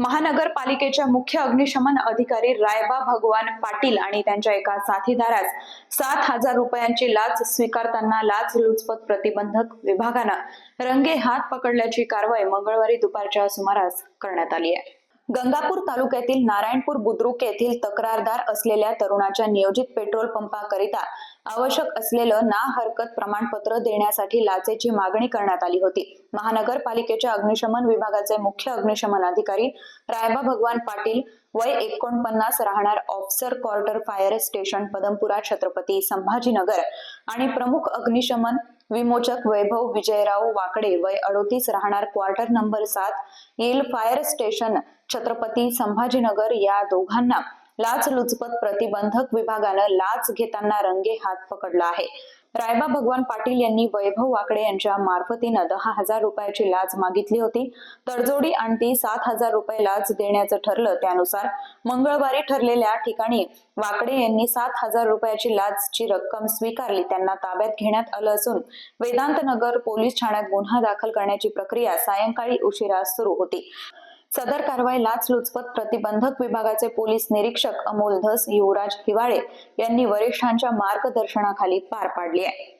महानगरपालिकेच्या मुख्य अग्निशमन अधिकारी रायबा भगवान पाटील आणि त्यांच्या एका साथीदारास सात हजार रुपयांची लाच स्वीकारताना लाच लुचपत प्रतिबंधक विभागानं रंगे हात पकडल्याची कारवाई मंगळवारी दुपारच्या सुमारास करण्यात आली आहे. गंगापूर तालुक्यातील नारायणपूर बुद्रुक येथील तक्रारदार असलेल्या तरुणाच्या नियोजित पेट्रोल पंपाकरिता आवश्यक असलेलं ना हरकत प्रमाणपत्र देण्यासाठी लाचेची मागणी करण्यात आली होती. महानगरपालिकेच्या अग्निशमन विभागाचे मुख्य अग्निशमन अधिकारी रायबा भगवान पाटील वय एकोणपन्नास राहणार officer quarter fire station Padampura Chhatrapati Sambhajinagar आणि प्रमुख अग्निशमन विमोचक वैभव विजयराव वाकडे वय अडोतीस राहणार क्वार्टर नंबर सात येईल फायर स्टेशन छत्रपती संभाजीनगर या दोघांना लाच लुचपत प्रतिबंधक विभागानं लाच घेताना रंगे हात पकडला आहे. रायबा भगवान पाटील यांनी वैभव वाकडे यांच्या मार्फतीनं दहा हजार रुपयाची लाच मागितली होती. तडजोडी आणती सात हजार रुपये लाच देण्याचं ठरलं त्यानुसार. मंगळवारी ठरलेल्या ठिकाणी वाकडे यांनी सात हजार रुपयाची लाचची रक्कम स्वीकारली. त्यांना ताब्यात घेण्यात आलं असून वेदांत नगर पोलीस ठाण्यात गुन्हा दाखल करण्याची प्रक्रिया सायंकाळी उशिरा सुरू होती. सदर कारवाई लाचलुचपत प्रतिबंधक विभागाचे पोलीस निरीक्षक अमोल धस युवराज हिवाळे यांनी वरिष्ठांच्या मार्गदर्शनाखाली पार पाडली आहे.